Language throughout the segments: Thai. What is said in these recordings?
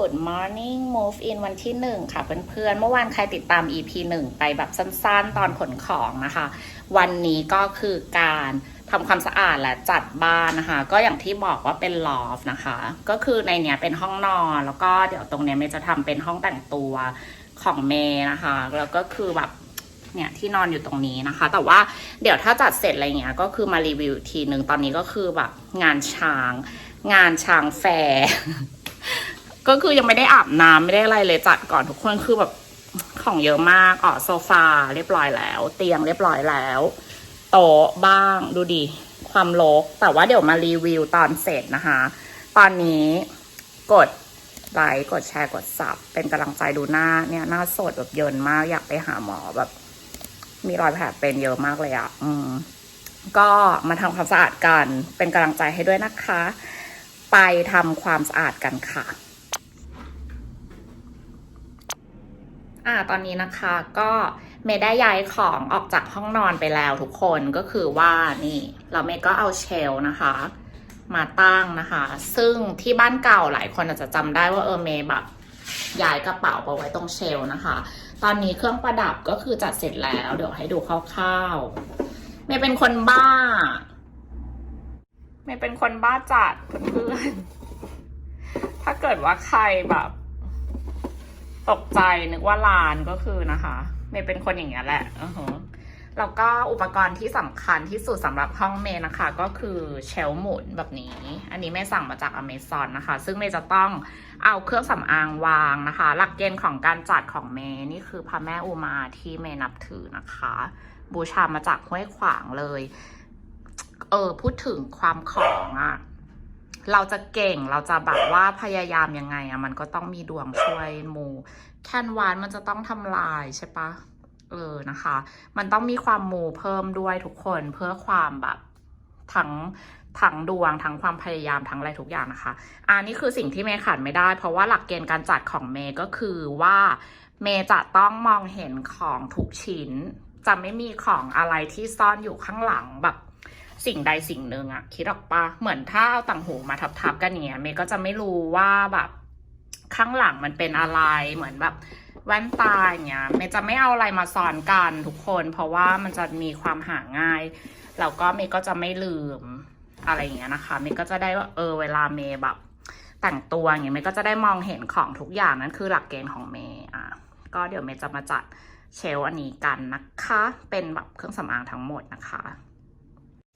Good Morning Move In วันที่ 1 ค่ะเพื่อนๆ เมื่อวานใครติดตาม EP 1 ไปแบบสั้นๆ ตอนขนของนะคะ วันนี้ก็คือการทำความสะอาดและจัดบ้านนะคะ ก็อย่างที่บอกว่าเป็นลอฟนะคะ ก็คือในเนี้ยเป็นห้องนอน แล้วก็เดี๋ยวตรงเนี้ยเมย์จะทำเป็นห้องแต่งตัวของเมย์นะคะ แล้วก็คือแบบเนี่ยที่นอนอยู่ตรงนี้นะคะ แต่ว่าเดี๋ยวถ้าจัดเสร็จอะไรเงี้ยก็คือมารีวิวทีหนึ่งตอนนี้ก็คือแบบงานช้าง งานช้างแฟร์ ก็คือยังไม่ได้อาบน้ำไม่ได้อะไรเลยจัดก่อนทุกคนคือแบบของเยอะมากอ๋อโซฟาเรียบร้อยแล้ว เตียงเรียบร้อยแล้ว โต๊ะบ้างดูดิความรกแต่ว่าเดี๋ยวมารีวิวตอนเสร็จนะคะ ตอนนี้กดไลค์กดแชร์กดซับเป็นกำลังใจดูหน้าเนี่ยหน้าสดแบบเยินมากอยากไปหาหมอแบบ มีรอยแผลเป็นเยอะมากเลยอะ่ะ อืม ก็มาทำความสะอาดกันเป็นกำลังใจให้ด้วยนะคะ ไปทำความสะอาดกันค่ะ อ่าตอนนี้นะคะก็เมย์ได้ย้ายของออกจากห้องนอนไปแล้วทุกคนก็คือว่านี่เราเมย์ก็เอาเชลฟ์นะคะ มาตั้งนะคะ ซึ่งที่บ้านเก่าหลายคนอาจจะจำได้ว่าเออเมย์แบบย้ายกระเป๋าไปไว้ตรงเชลฟ์นะคะ ตอนนี้เครื่องประดับก็คือจัดเสร็จแล้ว เดี๋ยวให้ดูคร่าวๆเมย์เป็นคนบ้าเมย์เป็นคนบ้าจัดเพื่อนๆถ้าเกิดว่าใครแบบ ตกใจนึกว่าลานก็คือนะคะเมย์เป็นคนอย่างเงี้ยแหละอือฮึแล้วก็อุปกรณ์ที่สำคัญที่สุดสำหรับห้องเมย์นะคะ ก็คือเชลหมุนแบบนี้ อันนี้เมย์สั่งมาจากอเมซอนนะคะ ซึ่งเมย์จะต้องเอาเครื่องสำอางวางนะคะ หลักเกณฑ์ของการจัดของเมย์นี่คือพระแม่อุมาที่เมย์นับถือนะคะ บูชามาจากห้วยขวางเลย เออพูดถึงความของอะ เราจะเก่งเราจะแบบว่าพยายามยังไงอะมันก็ต้องมีดวงช่วยมูแคนวานมันจะต้องทำลายใช่ปะเออนะคะ มันต้องมีความมูเพิ่มด้วยทุกคนเพื่อความแบบทั้งทั้งดวงทั้งความพยายามทั้งอะไรทุกอย่างนะคะ อันนี้คือสิ่งที่เมย์ขาดไม่ได้ เพราะว่าหลักเกณฑ์การจัดของเมย์ก็คือว่าเมย์จะต้องมองเห็นของทุกชิ้น จะไม่มีของอะไรที่ซ่อนอยู่ข้างหลังแบบ สิ่งใดสิ่งหนึ่งอะคิดออกปะเหมือนถ้าเอาต่างหูมาทับๆกันอย่างเงี้ยเมย์ก็จะไม่รู้ว่าแบบข้างหลังมันเป็นอะไรเหมือนแบบแว่นตาอย่างเงี้ยเมย์จะไม่เอาอะไรมาซ้อนกันทุกคน เพราะว่ามันจะมีความหาง่ายแล้วก็เมย์ก็จะไม่ลืมอะไรอย่างเงี้ยนะคะเมย์ก็จะได้ว่าเออเวลาเมย์แบบแต่งตัวอย่างเงี้ยเมย์ก็จะได้มองเห็นของทุกอย่างนั่นคือหลักเกณฑ์ของเมย์อะก็เดี๋ยวเมย์จะมาจัดเชลฟ์อันนี้กันนะคะ เป็นแบบเครื่องสำอางทั้งหมดนะคะ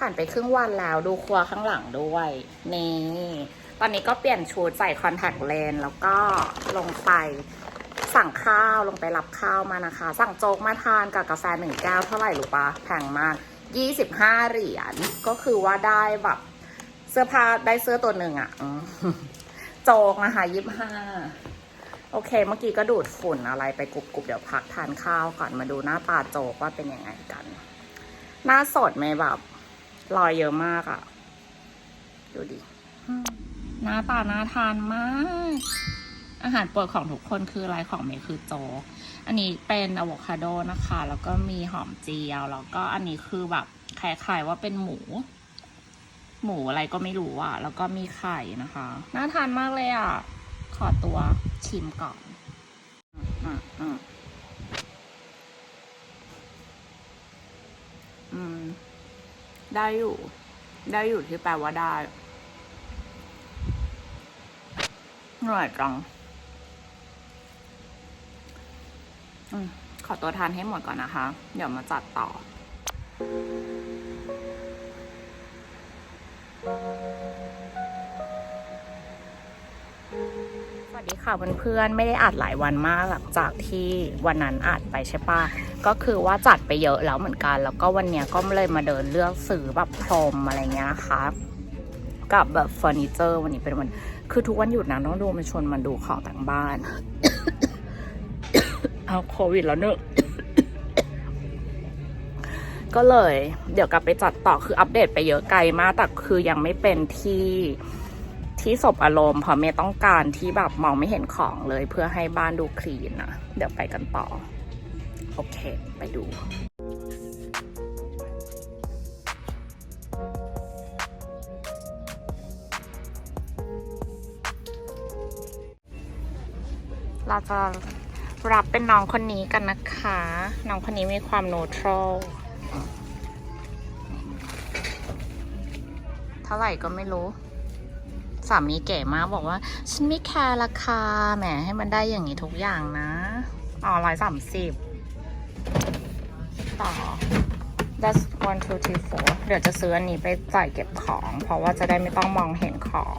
ผ่านไปครึ่งวันแล้วดูครัวข้างหลังด้วย นี่ ตอนนี้ก็เปลี่ยนชุดใส่คอนแทคเลนส์แล้วก็ลงไปสั่งข้าวลงไปรับข้าวมานะคะ สั่งโจ๊กมาทานกับกาแฟหนึ่งแก้วเท่าไหร่รู้ปะแพงมากยี่สิบห้าเหรียญก็คือว่าได้แบบเสื้อผ้าได้เสื้อตัวหนึ่งอะโจ๊กนะคะยี่สิบห้าโอเค เมื่อกี้ก็ดูดฝุ่นอะไรไปกรุบๆเดี๋ยวพักทานข้าวก่อนมาดูหน้าตาโจ๊กว่าเป็นยังไงกัน หน้าสดไหมแบบ รอยเยอะมากอะ่ะ ดูดิหน้าตาน่าทานมาก อาหารโปรดของทุกคนคืออะไรของเมย์คือโจ๊กอันนี้เป็นอะโวคาโดนะคะ แล้วก็มีหอมเจียว แล้วก็อันนี้คือแบบคล้ายๆว่าเป็นหมู หมูอะไรก็ไม่รู้อะแล้วก็มีไข่นะคะ น่าทานมากเลยอะขอตัวชิมก่อน อืมอืมอืม ได้อยู่ ได้อยู่ที่แปลว่าได้เหนื่อยจังอืมขอตัวทานให้หมดก่อนนะคะ เดี๋ยวมาจัดต่อ ค่ะเพื่อนๆไม่ได้อัดหลายวันมากหลังจากที่วันนั้นอัดไปใช่ปะก็คือว่าจัดไปเยอะแล้วเหมือนกัน แล้วก็วันเนี้ยก็เลยมาเดินเลือกซื้อแบบพรมอะไรเงี้ยนะคะกับแบบเฟอร์นิเจอร์วันนี้เป็นวัน คือทุกวันหยุดนะต้องดูมันชวนมันดูของต่างบ้าน เอาโควิดแล้วเนอะก็เลย เดี๋ยวกลับไปจัดต่อคืออัปเดตไปเยอะไกลมากแต่คือยังไม่เป็นที่ ที่สบอารมณ์เพราะเมย์ต้องการที่แบบมองไม่เห็นของเลย เพื่อให้บ้านดูคลีนนะเดี๋ยวไปกันต่อ โอเค ไปดูเราจะรับเป็นน้องคนนี้กันนะคะ น้องคนนี้มีความโนทรลเท่าไหร่ก็ไม่รู้ สามีเก๋มากบอกว่า ฉันไม่แคร์ราคาแหมให้มันได้อย่างนี้ทุกอย่างนะอ๋อร้อยสามสิบต่อ that's one two three four เดี๋ยวจะซื้ออันนี้ไปใส่เก็บของ เพราะว่าจะได้ไม่ต้องมองเห็นของ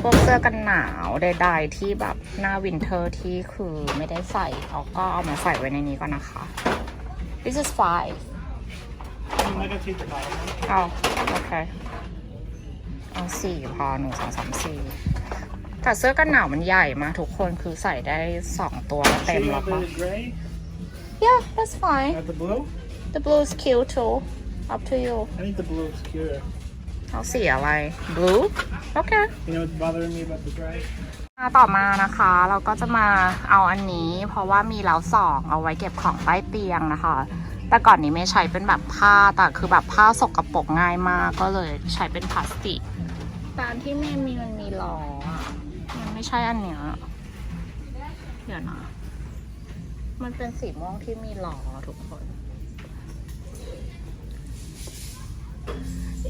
พวกเสื้อกันหนาวใดๆที่แบบหน้าวินเทอร์ที่คือไม่ได้ใส่เขาก็เอามาใส่ไว้ในนี้ก่อนนะคะ this is five I'm not gonna take the bottom one. เอาโอเค เอาสี่พอหนึ่งสองสามสี่แต่เสื้อกันหนาวมันใหญ่มากทุกคนคือใส่ได้สองตัวก็เต็ม So you แล้ว want ปะ the gray? yeah that's fine Not the blue? the blue is cute too up to you I think the blue is cuter. เอาสีอะไร blue โอเค You know what's bothering me about the gray? มาต่อมานะคะเราก็จะมาเอาอันนี้ เพราะว่ามีแล้วสองเอาไว้เก็บของใต้เตียงนะคะ แต่ก่อนนี้ไม่ใช้เป็นแบบผ้าแต่คือแบบผ้าสกรปรกง่ายมากก็เลยใช้เป็นพลาสติกแต่อันที่เมย์มีมันมีล้อมันไม่ใช่อันเนี้ยเดี๋ยวนะ มันเป็นสีม่วงที่มีล้อทุกคน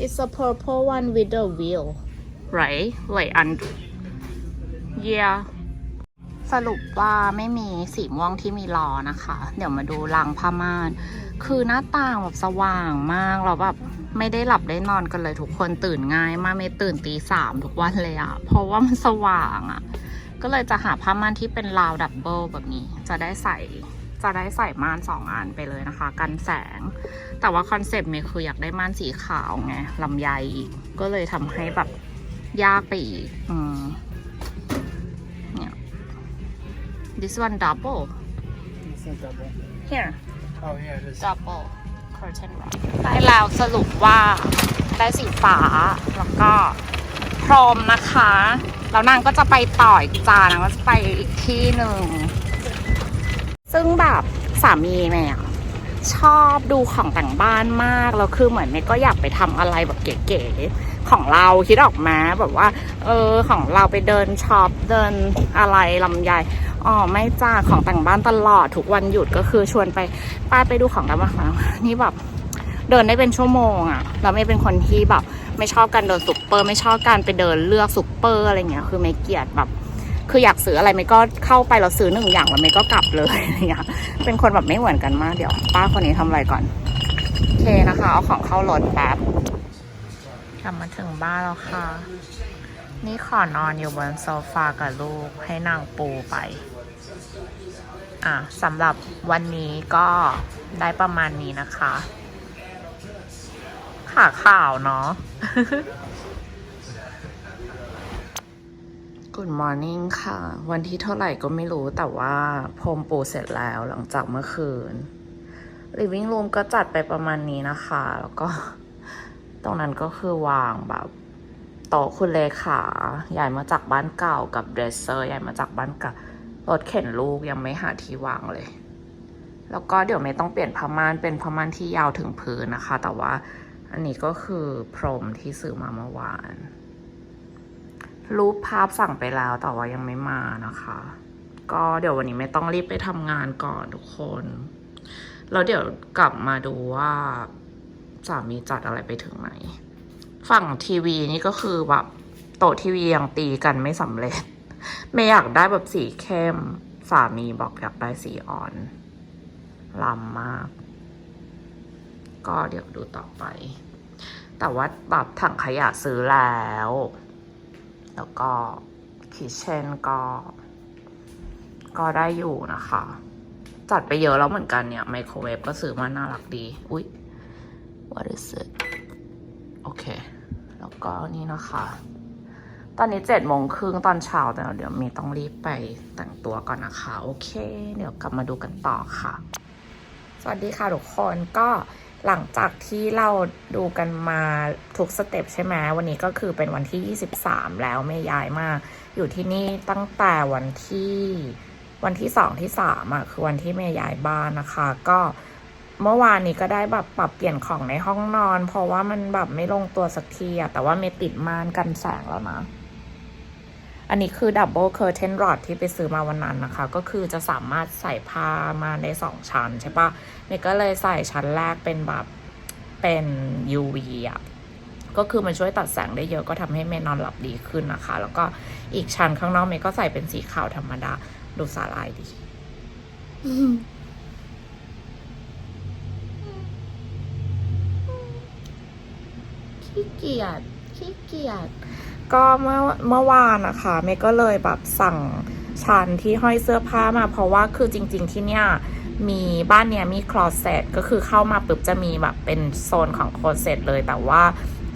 It's a purple one with a wheel right like un yeah สรุปว่าไม่มีสีม่วงที่มีล้อนะคะ เดี๋ยวมาดูรังผ้าม่าน คือหน้าต่างแบบสว่างมากเราแบบ ไม่ได้หลับได้นอนกันเลยทุกคนตื่นง่ายมากไม่ตื่นตีสามทุกวันเลยอะเพราะว่ามันสว่างอะก็เลยจะหาผ้าม่านที่เป็นราวดับเบิลแบบนี้ จะได้ใส่จะได้ใส่ม่านสองอันไปเลยนะคะ กันแสง แต่ว่าคอนเซปต์เมย์คืออยากได้ม่านสีขาวไงลำไยอีก ก็เลยทำให้แบบยากไปอีกอืมเนี่ย this one double It's not double. here Oh yeah, it is. double curtain rod ได้แล้วสรุปว่าได้สีฟ้าแล้วก็พรมนะคะ แล้วนางก็จะไปต่ออีกจานางก็จะไปอีกที่หนึ่ง ซึ่งแบบสามีแม่ชอบดูของแต่งบ้านมาก แล้วคือเหมือนเมย์ก็อยากไปทำอะไรแบบเก๋ๆของเราคิดออกมาแบบว่า เออของเราไปเดินช็อปเดินอะไรลำไย อ๋อไม่จ้าของแต่งบ้านตลอดทุกวันหยุดก็คือชวนไปป้าไปดูของแต่งบ้านของนี่แบบเดินได้เป็นชั่วโมงอะแล้วไม่เป็นคนที่แบบไม่ชอบการเดินซุปเปอร์ ไม่ชอบการไปเดินเลือกซุปเปอร์อะไรเงี้ยคือไม่เกลียดแบบ คืออยากซื้ออะไรไม่ก็เข้าไปเราซื้อหนึ่งอย่างแล้วไม่ก็กลับเลยอะไรเงี้ยเป็นคนแบบไม่เหมือนกันมากเดี๋ยว ป้าคนนี้ทำอะไรก่อนโอเคนะคะ เอาของเข้ารถแป๊บกลับมาถึงบ้านแล้วค่ะ นี่ขอนอนอยู่บนโซฟากับลูกให้นางปูไป อะสำหรับวันนี้ก็ได้ประมาณนี้นะคะขาข่าวเนาะ Good morning ค่ะ วันที่เท่าไหร่ก็ไม่รู้แต่ว่าพรมปูเสร็จแล้วหลังจากเมื่อคืน Living room ก็จัดไปประมาณนี้นะคะ แล้วก็ ตรงนั้นก็คือวางแบบโต๊ะคุณเลขาย้ายมาจากบ้านเก่ากับเดรสเซอร์ย้ายมาจากบ้านเก่า รถเข็นลูกยังไม่หาที่วางเลย แล้วก็เดี๋ยวไม่ต้องเปลี่ยนผ้าม่านเป็นผ้าม่านที่ยาวถึงพื้นนะคะ แต่ว่าอันนี้ก็คือพรมที่ซื้อมาเมื่อวาน รูปภาพสั่งไปแล้วแต่ว่ายังไม่มานะคะ ก็เดี๋ยววันนี้ไม่ต้องรีบไปทำงานก่อนทุกคนแล้วเดี๋ยวกลับมาดูว่าสามีจัดอะไรไปถึงไหน ฝั่งทีวีนี่ก็คือแบบโต๊ะทีวียังตีกันไม่สำเร็จ ไม่อยากได้แบบสีเข้ม สามีบอกอยากได้สีอ่อนลำมาก ก็เดี๋ยวดูต่อไป แต่ว่าแบบถังขยะซื้อแล้ว แล้วก็คิเชนก็ ก็ได้อยู่นะคะ จัดไปเยอะแล้วเหมือนกันเนี่ย ไมโครเวฟก็ซื้อมาน่ารักดี อุ๊ย what is it โอเค แล้วก็นี่นะคะ ตอนนี้เจ็ดโมงครึ่งตอนเช้าแต่เดี๋ยวเมย์ต้องรีบไปแต่งตัวก่อนนะคะ โอเค เดี๋ยวกลับมาดูกันต่อค่ะ สวัสดีค่ะทุกคนก็หลังจากที่เราดูกันมาทุกสเต็ปใช่ไหมวันนี้ก็คือเป็นวันที่ 23 แล้วไม่ย้ายมา อยู่ที่นี่ตั้งแต่วันที่วันที่สองที่สามอะคือวันที่เมย์ย้ายบ้านนะคะ ก็เมื่อวานนี้ก็ได้แบบปรับเปลี่ยนของในห้องนอน เพราะว่ามันแบบไม่ลงตัวสักทีอะแต่ว่าเมย์ติดม่านกันแสงแล้วนะ อันนี้คือดับเบิลเคอร์เทนรอดที่ไปซื้อมาวันนั้นนะคะ ก็คือจะสามารถใส่ผ้ามาได้สองชั้นใช่ปะเมย์ก็เลยใส่ชั้นแรกเป็นแบบเป็น UV อะก็คือมันช่วยตัดแสงได้เยอะก็ทำให้เมย์นอนหลับดีขึ้นนะคะ แล้วก็อีกชั้นข้างนอกเมย์ก็ใส่เป็นสีขาวธรรมดา ดูสาลายดี ขี้เกียจขี้เกียจ ก็เมื่อเมื่อวานนะคะเมก็เลยแบบสั่งชันที่ห้อยเสื้อผ้ามา เพราะว่าคือจริง ๆ ที่เนี่ยมีบ้านเนี้ยมีคลอเซ็ตก็คือเข้ามาปุ๊บจะมีแบบเป็นโซนของคลอเซ็ตเลยแต่ว่า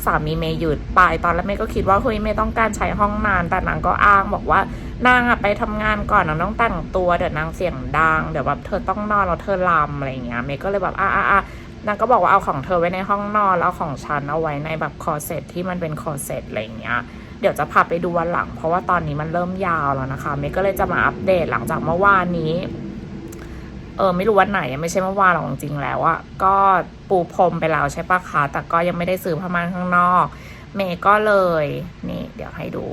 สามีเมย์หยุดไปตอนแรกเมย์ก็คิดว่าเฮ้ยเมย์ต้องการใช้ห้องนาน แต่นางก็อ้างบอกว่านางอะไปทำงานก่อนนางต้องแต่งตัวเดี๋ยวนางเสียงดังเดี๋ยวแบบเธอต้องนอนแล้วเธอลำอะไรเงี้ยเมย์ก็เลยแบบอะอะอะนางก็บอกว่าเอาของเธอไว้ในห้องนอนแล้วของฉันเอาไว้ในแบบคอเซ็ตที่มันเป็นคอเซ็ตอะไรเงี้ย ดี๋ยวจะพาไปดูวันหลัง เพราะว่าตอนนี้มันเริ่มยาวแล้วนะคะเมย์ก็เลยจะมาอัปเดตหลังจากเมื่อวานนี้ เออไม่รู้วันไหนไม่ใช่เมื่อวานหรอกจริงๆแล้วอะก็ปูพรมไปแล้วใช่ปะคะแต่ก็ยังไม่ได้ซื้อผ้าม่านข้างนอก เมย์ก็เลยนี่ เดี๋ยวให้ดู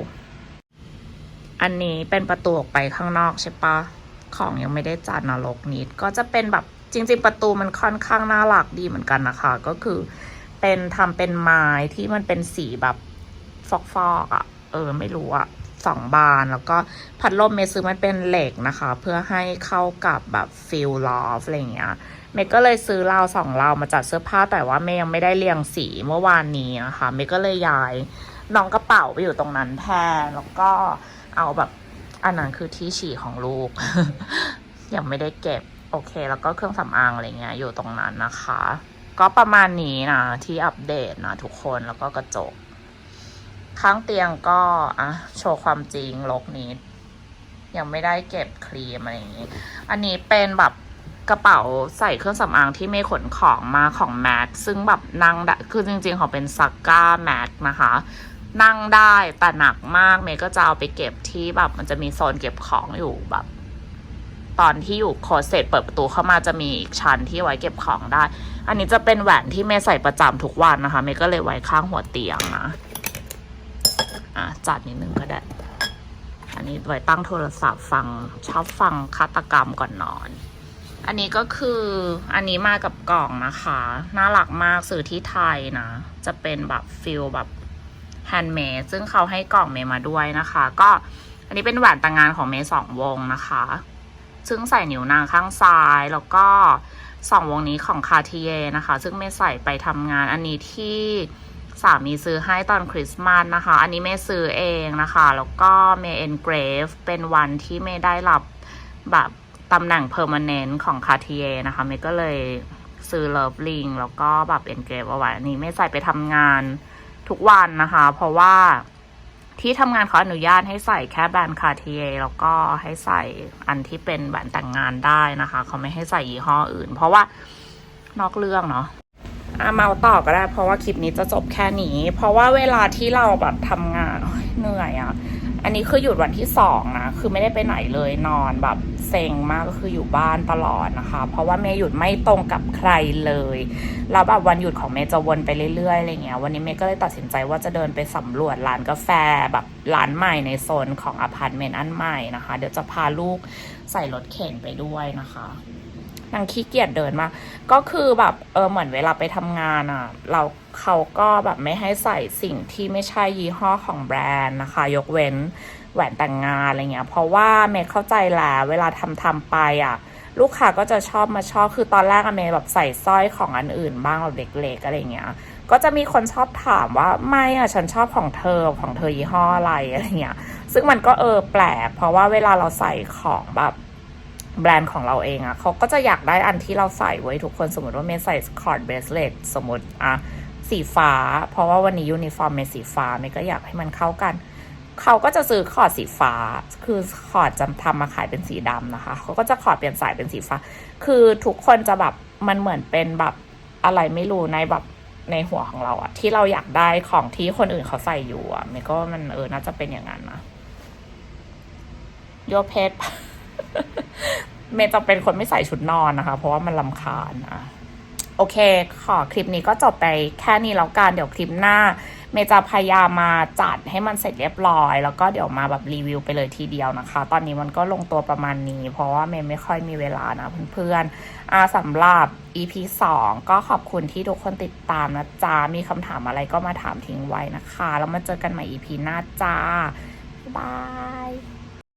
อันนี้เป็นประตูออกไปข้างนอกใช่ปะของยังไม่ได้จัดนรกนิดก็จะเป็นแบบจริง ๆ ประตูมันค่อนข้างน่ารักดีเหมือนกันนะคะ ก็คือ เป็นทำเป็นไม้ที่มันเป็นสีแบบ ฟอกๆอะ่ะ เออ ไม่รู้อะสองบานแล้วก็พัดลมเมซื้อมันเป็นเหล็กนะคะ เพื่อให้เข้ากับแบบฟิลลอฟอะไรเงี้ยเมก็เลยซื้อราวสองราวมาจัดเสื้อผ้าแต่ว่าเมยังไม่ได้เรียงสีเมื่อวานนี้นะคะเมก็เลยย้ายน้องกระเป๋าไปอยู่ตรงนั้นแทนแล้วก็เอาแบบอันนั้นคือที่ฉี่ของลูก ยังไม่ได้เก็บโอเค แล้วก็เครื่องสำอางอะไรเงี้ยอยู่ตรงนั้นนะคะ ก็ประมาณนี้นะที่อัปเดตนะทุกคนแล้วก็กระจก ข้างเตียงก็อะโชว์ความจริงลกนิด ยังไม่ได้เก็บครีมอะไรอย่างนี้ อันนี้เป็นแบบกระเป๋าใส่เครื่องสำอางที่ไม่ขนของมาของแม็กซึ่งแบบนั่งได้คือจริงๆ ของเป็นซักก้าแม็กนะคะ นั่งได้แต่หนักมากเมย์ก็จะเอาไปเก็บที่แบบ มันจะมีโซนเก็บของอยู่แบบ ตอนที่อยู่โคเสร็จเปิดประตูเข้ามาจะมีอีกชั้นที่ไว้เก็บของได้ อันนี้จะเป็นแหวนที่เมย์ใส่ประจำทุกวันนะคะเมย์ก็เลยไว้ข้างหัวเตียงนะ จัดนิดนึงก็ได้ อันนี้ไว้ตั้งโทรศัพท์ฟังชอบฟังฆาตกรรมก่อนนอน อันนี้ก็คืออันนี้มากับกล่องนะคะ น่ารักมากซื้อที่ไทยนะ จะเป็นแบบฟิลแบบแฮนด์เมดซึ่งเขาให้กล่องเมย์มาด้วยนะคะ ก็อันนี้เป็นแหวนแต่งงานของเมย์สองวงนะคะ ซึ่งใส่นิ้วนางข้างซ้ายแล้วก็สองวงนี้ของคาเทียนะคะ ซึ่งเมย์ใส่ไปทำงานอันนี้ที่ สามีซื้อให้ตอนคริสต์มาสนะคะ อันนี้เมย์ซื้อเองนะคะ แล้วก็เมย์เอนเกรฟเป็นวันที่เมย์ได้รับแบบตำแหน่ง permanent ของคาเทียนะคะเมย์ก็เลยซื้อเลิฟลิงแล้วก็แบบเอนเกรฟเอาไว้อันนี้เมย์ใส่ไปทำงานทุกวันนะคะ เพราะว่าที่ทำงานเขาอนุญาตให้ใส่แค่แบรนด์คาเทียแล้วก็ให้ใส่อันที่เป็นแหวนแต่งงานได้นะคะ เขาไม่ให้ใส่ยี่ห้ออื่น เพราะว่านอกเรื่องเนาะ อะเมาต่อก็ได้ เพราะว่าคลิปนี้จะจบแค่นี้ เพราะว่าเวลาที่เราแบบทำงานเหนื่อยอะ่ะ อันนี้คือหยุดวันที่สองนะ คือไม่ได้ไปไหนเลยนอนแบบเซ็งมากก็คืออยู่บ้านตลอดนะคะ เพราะว่าเมย์หยุดไม่ตรงกับใครเลย แล้วแบบวันหยุดของเมย์จะวนไปเรื่อยๆอะไรเงี้ย วันนี้เมย์ก็เลยตัดสินใจว่าจะเดินไปสำรวจร้านกาแฟแบบร้านใหม่ในโซนของอพาร์ตเมนต์อันใหม่นะคะ เดี๋ยวจะพาลูกใส่รถเข็นไปด้วยนะคะ นางขี้เกียจเดินมา ก็คือแบบเออเหมือนเวลาไปทำงานอะ เราเขาก็แบบไม่ให้ใส่สิ่งที่ไม่ใช่ยี่ห้อของแบรนด์นะคะ ยกเว้นแหวนแต่งงานอะไรเงี้ย เพราะว่าเมย์เข้าใจแล้วเวลาทำทำไปอะ ลูกค้าก็จะชอบมาชอบคือตอนแรกอะเมย์แบบใส่สร้อยของอันอื่นบ้างแบบเล็กๆอะไรเงี้ยก็จะมีคนชอบถามว่าไม่อะฉันชอบของเธอของเธอยี่ห้ออะไรอะไรเงี้ย ซึ่งมันก็เออแปลก เพราะว่าเวลาเราใส่ของแบบ แบรนด์ของเราเองอะ่ะเขาก็จะอยากได้อันที่เราใส่ไว้ทุกคนสมมติว่าเมย์ใส่คอร์ดเบสเลตสมมติอะสีฟ้า เพราะว่าวันนี้ยูนิฟอร์มเมย์สีฟ้าเมย์ก็อยากให้มันเข้ากัน เขาก็จะซื้อคอร์ดสีฟ้า คือคอร์ดจะทำมาขายเป็นสีดำนะคะ เขาก็จะคอร์ดเปลี่ยนสายเป็นสีฟ้า คือทุกคนจะแบบมันเหมือนเป็นแบบอะไรไม่รู้ในแบบในหัวของเราอะที่เราอยากได้ของที่คนอื่นเขาใส่อยู่อะเมย์ก็มันเออน่าจะเป็นอย่างนั้นนะโยเพช เมย์จะเป็นคนไม่ใส่ชุดนอนนะคะ เพราะว่ามันลำคาญอะโอเค ขอคลิปนี้ก็จบไปแค่นี้แล้วกัน เดี๋ยวคลิปหน้า เมย์จะพยายามมาจัดให้มันเสร็จเรียบร้อย แล้วก็เดี๋ยวมาแบบรีวิวไปเลยทีเดียวนะคะ ตอนนี้มันก็ลงตัวประมาณนี้ เพราะว่าเมย์ไม่ค่อยมีเวลานะเพื่อนๆอ่าสำหรับ EP 2 ก็ขอบคุณที่ทุกคนติดตามนะจ๊ะ มีคำถามอะไรก็มาถามทิ้งไว้นะคะ แล้วมาเจอกันใหม่ EP หน้าจ้าบาย